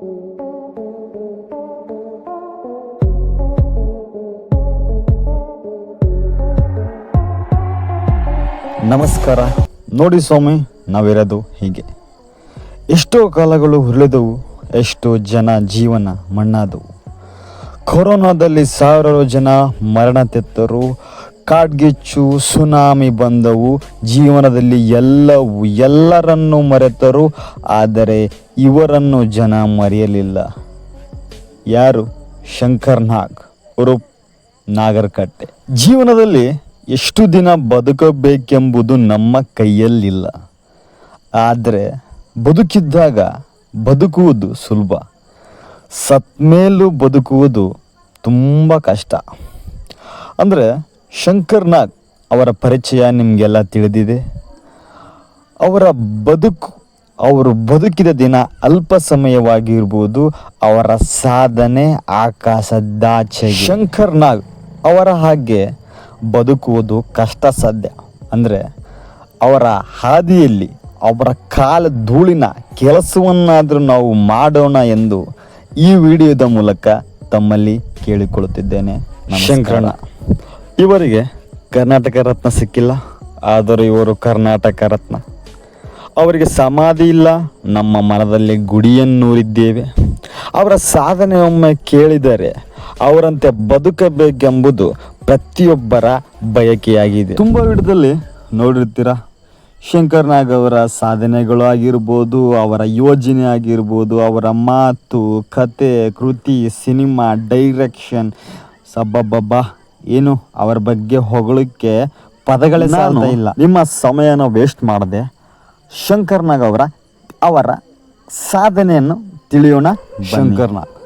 ನಮಸ್ಕಾರ. ನೋಡಿ ಸ್ವಾಮಿ, ನಾವಿರೋದು ಹೀಗೆ. ಎಷ್ಟೋ ಕಾಲಗಳು ಉರುಳಿದವು, ಎಷ್ಟೋ ಜನ ಜೀವನ ಮಣ್ಣಾದವು. ಕೊರೋನಾದಲ್ಲಿ ಸಾವಿರಾರು ಜನ ಮರಣ ತೆತ್ತರು, ಕಾಡ್ಗಿಚ್ಚು, ಸುನಾಮಿ ಬಂದವು, ಜೀವನದಲ್ಲಿ ಎಲ್ಲವೂ ಎಲ್ಲರನ್ನೂ ಮರೆತರು, ಆದರೆ ಇವರನ್ನು ಜನ ಮರೆಯಲಿಲ್ಲ. ಯಾರು? ಶಂಕರ್ ನಾಗ್ ಅವರು ನಾಗರಕಟ್ಟೆ. ಜೀವನದಲ್ಲಿ ಎಷ್ಟು ದಿನ ಬದುಕಬೇಕೆಂಬುದು ನಮ್ಮ ಕೈಯಲ್ಲಿಲ್ಲ. ಆದರೆ ಬದುಕಿದ್ದಾಗ ಬದುಕುವುದು ಸುಲಭ. ಸತ್ಮೇಲೂ ಬದುಕುವುದು ತುಂಬ ಕಷ್ಟ. ಅಂದರೆ ಶಂಕರ್ ನಾಗ್ ಅವರ ಪರಿಚಯ ನಿಮಗೆಲ್ಲ ತಿಳಿದಿದೆ? ಅವರ ಬದುಕು ಅವರು ಬದುಕಿದ ದಿನ ಅಲ್ಪ ಸಮಯವಾಗಿರ್ಬೋದು ಅವರ ಸಾಧನೆ ಆಕಾಶದಾಚೆ ಶಂಕರ್ ನಾಗ್ ಅವರ ಹಾಗೆ ಬದುಕುವುದು ಕಷ್ಟ ಸಾಧ್ಯ. ಅಂದರೆ ಅವರ ಹಾದಿಯಲ್ಲಿ ಅವರ ಕಾಲ ಧೂಳಿನ ಕೆಲಸವನ್ನಾದರೂ ನಾವು ಮಾಡೋಣ ಎಂದು ಈ ವಿಡಿಯೋದ ಮೂಲಕ ತಮ್ಮಲ್ಲಿ ಕೇಳಿಕೊಳ್ಳುತ್ತಿದ್ದೇನೆ. ಶಂಕರಣ ಇವರಿಗೆ ಕರ್ನಾಟಕ ರತ್ನ ಸಿಕ್ಕಿಲ್ಲ, ಆದರೂ ಇವರು ಕರ್ನಾಟಕ ರತ್ನ. ಅವರಿಗೆ ಸಮಾಧಿ ಇಲ್ಲ. ನಮ್ಮ ಮನದಲ್ಲಿ ಗುಡಿಯನ್ನೂರಿದ್ದೇವೆ. ಅವರ ಸಾಧನೆ ಒಮ್ಮೆ ಕೇಳಿದರೆ ಅವರಂತೆ ಬದುಕಬೇಕೆಂಬುದು ಪ್ರತಿಯೊಬ್ಬರ ಬಯಕೆಯಾಗಿದೆ. ತುಂಬ ವಿಡದಲ್ಲಿ ನೋಡಿರ್ತೀರ? ಶಂಕರ್ ನಾಗ್ ಅವರ ಸಾಧನೆಗಳು ಆಗಿರ್ಬೋದು ಅವರ ಯೋಜನೆ ಆಗಿರ್ಬೋದು ಅವರ ಮಾತು ಕತೆ ಕೃತಿ ಸಿನಿಮಾ ಡೈರೆಕ್ಷನ್ ಸಬ್ಬಬ್ಬಬ್ಬ ಏನು? ಅವರ ಬಗ್ಗೆ ಹೊಗಳಕ್ಕೆ ಪದಗಳೇ ಸಾಧ್ಯ ಇಲ್ಲ. ನಿಮ್ಮ ಸಮಯನ ವೇಸ್ಟ್ ಮಾಡದೆ. ಶಂಕರ್ ನಾಗ್ ಅವರ ಅವರ ಸಾಧನೆಯನ್ನು ತಿಳಿಯೋಣ ಶಂಕರ್ನಾಗ್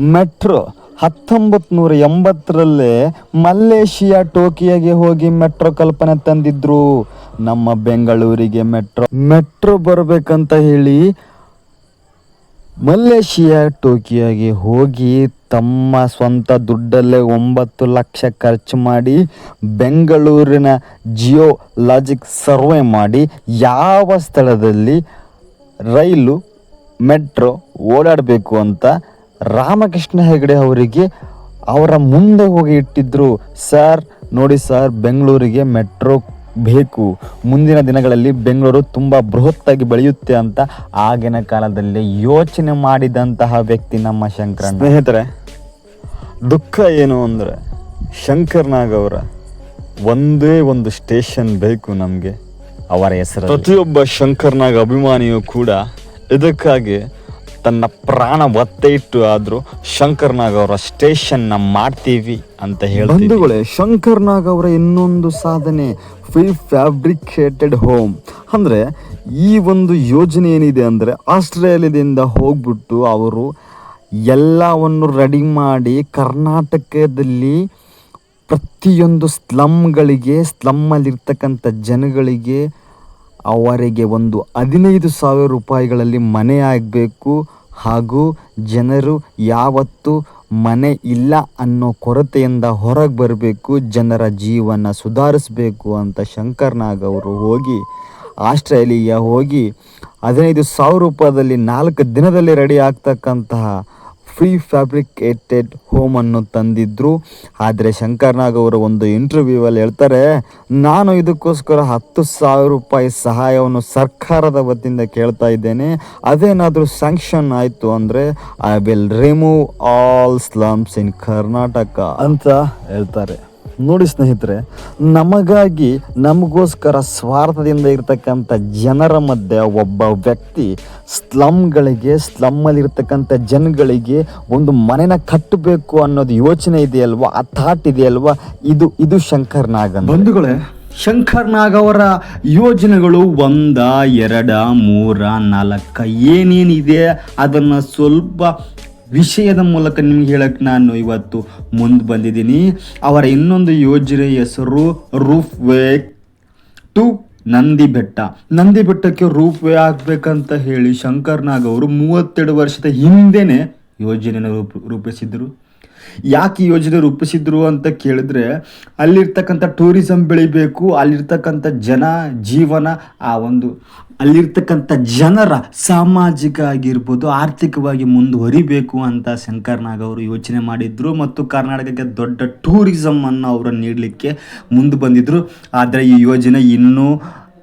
ಮೆಟ್ರೋ ಹತ್ತೊಂಬತ್ತು ನೂರ ಎಂಬತ್ತರಲ್ಲೇ ಮಲೇಷಿಯಾ ಟೋಕಿಯೋಗೆ ಹೋಗಿ ಮೆಟ್ರೋ ಕಲ್ಪನೆ ತಂದಿದ್ರು. ನಮ್ಮ ಬೆಂಗಳೂರಿಗೆ ಮೆಟ್ರೋ. ಮೆಟ್ರೋ ಬರಬೇಕಂತ ಹೇಳಿ ಮಲೇಷಿಯಾ ಟೋಕಿಯೋಗೆ ಹೋಗಿ ತಮ್ಮ ಸ್ವಂತ ದುಡ್ಡಲ್ಲೇ ಒಂಬತ್ತು ಲಕ್ಷ ಖರ್ಚು ಮಾಡಿ ಬೆಂಗಳೂರಿನ ಜಿಯೋ ಲಾಜಿಕ್ ಸರ್ವೆ ಮಾಡಿ ಯಾವ ಸ್ಥಳದಲ್ಲಿ ರೈಲು, ಮೆಟ್ರೋ ಓಡಾಡಬೇಕು ಅಂತ ರಾಮಕೃಷ್ಣ ಹೆಗಡೆ ಅವರಿಗೆ ಅವರ ಮುಂದೆ ಹೋಗಿ ಇಟ್ಟಿದ್ದರು ಸರ್, ನೋಡಿ ಸರ್, ಬೆಂಗಳೂರಿಗೆ ಮೆಟ್ರೋ ಬೇಕು. ಮುಂದಿನ ದಿನಗಳಲ್ಲಿ ಬೆಂಗಳೂರು ತುಂಬ ಬೃಹತ್ತಾಗಿ ಬೆಳೆಯುತ್ತೆ ಅಂತ ಆಗಿನ ಕಾಲದಲ್ಲಿ ಯೋಚನೆ ಮಾಡಿದಂತಹ ವ್ಯಕ್ತಿ ನಮ್ಮ ಶಂಕರಣ್ಣ. ಸ್ನೇಹಿತರೆ ದುಃಖ ಏನು ಅಂದರೆ ಶಂಕರ್ನಾಗ್ ಅವರ ಒಂದೇ ಒಂದು ಸ್ಟೇಷನ್ ಬೇಕು ನಮಗೆ. ಅವರ ಹೆಸರು ಪ್ರತಿಯೊಬ್ಬ ಶಂಕರ್ನಾಗ್ ಅಭಿಮಾನಿಯು ಕೂಡ ಇದಕ್ಕಾಗಿ ತನ್ನ ಪ್ರಾಣ ಒತ್ತೆ ಇಟ್ಟು ಆದರೂ ಶಂಕರ್ನಾಗ್ ಅವರ ಸ್ಟೇಷನ್ನ ಮಾಡ್ತೀವಿ ಅಂತ ಹೇಳಿ ಬಂಧುಗಳೇ ಶಂಕರ್ನಾಗ್ ಅವರ ಇನ್ನೊಂದು ಸಾಧನೆ ಫ್ರೀ ಫ್ಯಾಬ್ರಿಕೇಟೆಡ್ ಹೋಮ್ ಅಂದರೆ ಈ ಒಂದು ಯೋಜನೆ ಏನಿದೆ ಅಂದರೆ ಆಸ್ಟ್ರೇಲಿಯಾದಿಂದ ಹೋಗ್ಬಿಟ್ಟು ಅವರು ಎಲ್ಲವನ್ನು ರೆಡಿ ಮಾಡಿ ಕರ್ನಾಟಕದಲ್ಲಿ ಪ್ರತಿಯೊಂದು ಸ್ಲಮ್ಗಳಿಗೆ ಸ್ಲಮ್ಮಲ್ಲಿರ್ತಕ್ಕಂಥ ಜನಗಳಿಗೆ ಅವರಿಗೆ ಒಂದು ಹದಿನೈದು ಸಾವಿರ ರೂಪಾಯಿಗಳಲ್ಲಿ ಮನೆ ಆಗಬೇಕು. ಹಾಗೂ ಜನರು ಯಾವತ್ತು ಮನೆ ಇಲ್ಲ ಅನ್ನೋ ಕೊರತೆಯಿಂದ ಹೊರಗೆ ಬರಬೇಕು, ಜನರ ಜೀವನ ಸುಧಾರಿಸಬೇಕು ಅಂತ ಶಂಕರ್ ನಾಗ್ ಅವರು ಹೋಗಿ ಆಸ್ಟ್ರೇಲಿಯಾ ಹೋಗಿ ಹದಿನೈದು ಸಾವಿರ ರೂಪಾಯಿದಲ್ಲಿ ನಾಲ್ಕು ದಿನದಲ್ಲಿ ರೆಡಿ ಆಗ್ತಕ್ಕಂತಹ ಫ್ರೀ ಫ್ಯಾಬ್ರಿಕೇಟೆಡ್ ಹೋಮನ್ನು ತಂದಿದ್ರು. ಆದರೆ ಶಂಕರ್ನಾಗ್ ಅವರು ಒಂದು ಇಂಟರ್ವ್ಯೂವಲ್ಲಿ ಹೇಳ್ತಾರೆ, ನಾನು ಇದಕ್ಕೋಸ್ಕರ ಹತ್ತು ಸಾವಿರ ರೂಪಾಯಿ ಸಹಾಯವನ್ನು ಸರ್ಕಾರದ ವತಿಯಿಂದ ಕೇಳ್ತಾ ಇದ್ದೇನೆ. ಅದೇನಾದರೂ ಸ್ಯಾಂಕ್ಷನ್ ಆಯಿತು ಅಂದರೆ I will remove all slums in Karnataka ಅಂತ ಹೇಳ್ತಾರೆ. ನೋಡಿ ಸ್ನೇಹಿತರೆ, ನಮಗಾಗಿ ನಮಗೋಸ್ಕರ ಸ್ವಾರ್ಥದಿಂದ ಇರತಕ್ಕಂಥ ಜನರ ಮಧ್ಯೆ ಒಬ್ಬ ವ್ಯಕ್ತಿ ಸ್ಲಮ್ಗಳಿಗೆ, ಸ್ಲಮ್ಮಲ್ಲಿರ್ತಕ್ಕಂಥ ಜನಗಳಿಗೆ ಒಂದು ಮನೆನ ಕಟ್ಟಬೇಕು ಅನ್ನೋದು ಯೋಚನೆ ಇದೆಯಲ್ವಾ? ಆ ಥಾಟ್ ಇದೆಯಲ್ವಾ? ಇದು ಇದು ಶಂಕರ್ ನಾಗನ್ ಬಂಧುಗಳೇ ಶಂಕರ್ ನಾಗ್ ಅವರ ಯೋಜನೆಗಳು ಒಂದ, ಎರಡ, ಮೂರ, ನಾಲ್ಕ ಏನೇನಿದೆ ಅದನ್ನು ಸ್ವಲ್ಪ ವಿಷಯದ ಮೂಲಕ ನಿಮ್ಗೆ ಹೇಳಕ್ಕೆ ನಾನು ಇವತ್ತು ಮುಂದೆ ಬಂದಿದ್ದೀನಿ. ಅವರ ಇನ್ನೊಂದು ಯೋಜನೆ ಹೆಸರು roof way to Nandi Betta Nandi ಬೆಟ್ಟಕ್ಕೆ ರೂಪ್ ವೇ ಆಗ್ಬೇಕಂತ ಹೇಳಿ ಶಂಕರ್ ನಾಗ್ ಅವರು ಮೂವತ್ತೆರಡು ವರ್ಷದ ಹಿಂದೆನೆ ಯೋಜನೆಯನ್ನು ರೂಪ, ರೂಪಿಸಿದ್ರು. ಯಾಕೆ ಈ ಯೋಜನೆ ರೂಪಿಸಿದ್ರು ಅಂತ ಕೇಳಿದ್ರೆ, ಅಲ್ಲಿರ್ತಕ್ಕಂಥ ಟೂರಿಸಂ ಬೆಳಿಬೇಕು, ಅಲ್ಲಿರ್ತಕ್ಕಂಥ ಜನ ಜೀವನ, ಆ ಒಂದು ಅಲ್ಲಿರ್ತಕ್ಕಂಥ ಜನರ ಸಾಮಾಜಿಕ ಆಗಿರ್ಬೋದು, ಆರ್ಥಿಕವಾಗಿ ಮುಂದುವರಿಬೇಕು ಅಂತ ಶಂಕರ್ ನಾಗ್ ಅವರು ಯೋಚನೆ ಮಾಡಿದ್ರು. ಮತ್ತು ಕರ್ನಾಟಕಕ್ಕೆ ದೊಡ್ಡ ಟೂರಿಸಂ ಅನ್ನು ಅವರು ನೀಡಲಿಕ್ಕೆ ಮುಂದೆ ಬಂದಿದ್ರು. ಆದರೆ ಈ ಯೋಜನೆ ಇನ್ನೂ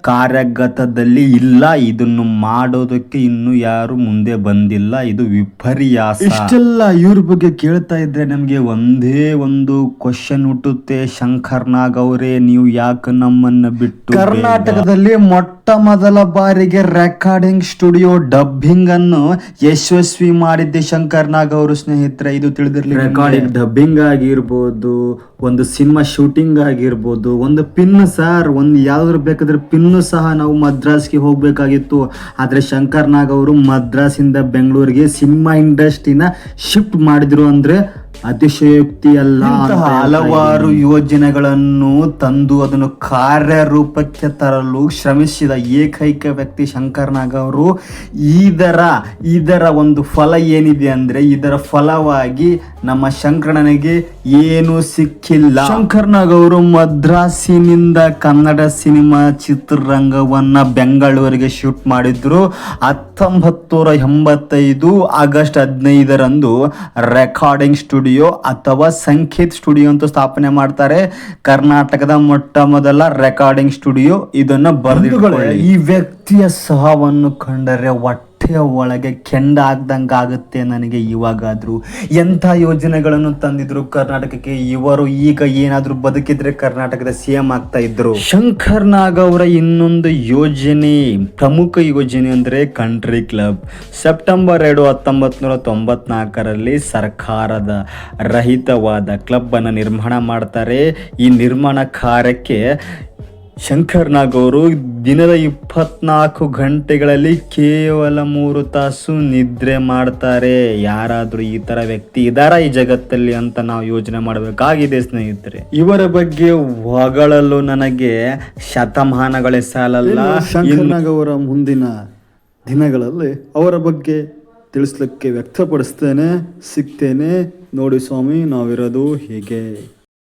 ಕಾರ್ಯಗತದಲ್ಲಿ ಇಲ್ಲ. ಇದನ್ನು ಮಾಡೋದಕ್ಕೆ ಇನ್ನು ಯಾರು ಮುಂದೆ ಬಂದಿಲ್ಲ. ಇದು ವಿಪರ್ಯಾಸ. ಇಷ್ಟೆಲ್ಲ ಇವ್ರ ಬಗ್ಗೆ ಕೇಳ್ತಾ ಇದ್ರೆ ನಮಗೆ ಒಂದೇ ಒಂದು ಕ್ವಶನ್ ಹುಟ್ಟುತ್ತೆ. ಶಂಕರ್ ನಾಗ್ ಅವರೇ ನೀವು ಯಾಕೆ ನಮ್ಮನ್ನ ಬಿಟ್ಟು ಕರ್ನಾಟಕದಲ್ಲಿ ಮೊಟ್ಟ ಮೊದಲ ಬಾರಿಗೆ ರೆಕಾರ್ಡಿಂಗ್ ಸ್ಟುಡಿಯೋ ಡಬ್ಬಿಂಗ್ ಅನ್ನು ಯಶಸ್ವಿ ಮಾಡಿದ್ದೆ ಶಂಕರ್ ನಾಗ್ ಅವರು ಸ್ನೇಹಿತರೆ, ಇದು ತಿಳಿದಿರಲಿ ರೆಕಾರ್ಡಿಂಗ್ ಡಬ್ಬಿಂಗ್ ಆಗಿರ್ಬೋದು, ಒಂದು ಸಿನಿಮಾ ಶೂಟಿಂಗ್ ಆಗಿರ್ಬೋದು, ಒಂದು ಪಿನ್ ಸರ್, ಒಂದು ಯಾವ್ದಾದ್ರು ಬೇಕಾದ್ರೆ ಪಿನ್ ಸಹ ನಾವು ಮದ್ರಾಸ್ಗೆ ಹೋಗ್ಬೇಕಾಗಿತ್ತು. ಆದ್ರೆ ಶಂಕರ್ ನಾಗ್ ಅವರು ಮದ್ರಾಸಿಂದ ಬೆಂಗಳೂರಿಗೆ ಸಿನಿಮಾ ಇಂಡಸ್ಟ್ರಿನ ಶಿಫ್ಟ್ ಮಾಡಿದ್ರು ಅಂದ್ರೆ ಅತಿಶಯೋಕ್ತಿ ಅಲ್ಲ ಹಲವಾರು ಯೋಜನೆಗಳನ್ನು ತಂದು ಅದನ್ನು ಕಾರ್ಯರೂಪಕ್ಕೆ ತರಲು ಶ್ರಮಿಸಿದ ಏಕೈಕ ವ್ಯಕ್ತಿ ಶಂಕರ್ ನಾಗ್ ಅವರು ಇದರ ಇದರ ಒಂದು ಫಲ ಏನಿದೆ ಅಂದ್ರೆ ಇದರ ಫಲವಾಗಿ ನಮ್ಮ ಶಂಕರನಿಗೆ ಏನು ಸಿಕ್ಕಿಲ್ಲ. ಶಂಕರ್ ನಾಗ್ ಅವರು ಮದ್ರಾಸಿನಿಂದ ಕನ್ನಡ ಸಿನಿಮಾ ಚಿತ್ರರಂಗವನ್ನ ಬೆಂಗಳೂರಿಗೆ ಶೂಟ್ ಮಾಡಿದ್ರು. ಹತ್ತೊಂಬತ್ತು ನೂರ ಎಂಬತ್ತೈದು ಆಗಸ್ಟ್ ಹದಿನೈದರಂದು ರೆಕಾರ್ಡಿಂಗ್ ಸ್ಟುಡಿಯೋ ಅಥವಾ ಸಂಕೇತ್ ಸ್ಟುಡಿಯೋ ಅಂತ ಸ್ಥಾಪನೆ ಮಾಡ್ತಾರೆ. ಕರ್ನಾಟಕದ ಮೊಟ್ಟ ಮೊದಲ ರೆಕಾರ್ಡಿಂಗ್ ಸ್ಟುಡಿಯೋ ಇದನ್ನ ಬರೆದಿಟ್ಕೊಳ್ಳಿ. ಈ ವ್ಯಕ್ತಿಯ ಸಹವನ್ನು ಕಂಡರೆ ಹೊಟ್ಟೆಯ ಒಳಗೆ ಕೆಂಡ ಆಗ್ದಂಗೆ ಆಗುತ್ತೆ ನನಗೆ ಇವಾಗಾದರೂ. ಎಂಥ ಯೋಜನೆಗಳನ್ನು ತಂದಿದ್ರು ಕರ್ನಾಟಕಕ್ಕೆ? ಇವರು ಈಗ ಏನಾದರೂ ಬದುಕಿದ್ರೆ ಕರ್ನಾಟಕದ ಸಿ ಎಂ ಆಗ್ತಾ ಇದ್ರು. ಶಂಕರ್ ನಾಗ್ ಅವರ ಇನ್ನೊಂದು ಯೋಜನೆ, ಪ್ರಮುಖ ಯೋಜನೆ ಅಂದರೆ ಕಂಟ್ರಿ ಕ್ಲಬ್ ಸೆಪ್ಟೆಂಬರ್ ಎರಡು ಹತ್ತೊಂಬತ್ತು ನೂರ ತೊಂಬತ್ನಾಲ್ಕರಲ್ಲಿ ಸರ್ಕಾರದ ರಹಿತವಾದ ಕ್ಲಬ್ ಅನ್ನು ನಿರ್ಮಾಣ ಮಾಡ್ತಾರೆ. ಈ ನಿರ್ಮಾಣ ಕಾರ್ಯಕ್ಕೆ ಶಂಕರ್ ನಾಗ್ ಅವರು ದಿನದ ಇಪ್ಪತ್ನಾಲ್ಕು ಗಂಟೆಗಳಲ್ಲಿ ಕೇವಲ ಮೂರು ತಾಸು ನಿದ್ರೆ ಮಾಡ್ತಾರೆ. ಯಾರಾದರೂ ಈ ಥರ ವ್ಯಕ್ತಿ ಇದಾರ ಈ ಜಗತ್ತಲ್ಲಿ ಅಂತ ನಾವು ಯೋಚನೆ ಮಾಡಬೇಕಾಗಿದೆ ಸ್ನೇಹಿತರೆ. ಇವರ ಬಗ್ಗೆ ಹೊಗಳಲು ನನಗೆ ಶತಮಾನಗಳೇ ಸಾಲಲ್ಲ. ಅವರ ಮುಂದಿನ ದಿನಗಳಲ್ಲಿ ಅವರ ಬಗ್ಗೆ ತಿಳಿಸ್ಲಿಕ್ಕೆ ವ್ಯಕ್ತಪಡಿಸ್ತೇನೆ ಸಿಗ್ತೇನೆ. ನೋಡಿ ಸ್ವಾಮಿ ನಾವಿರೋದು ಹೀಗೆ.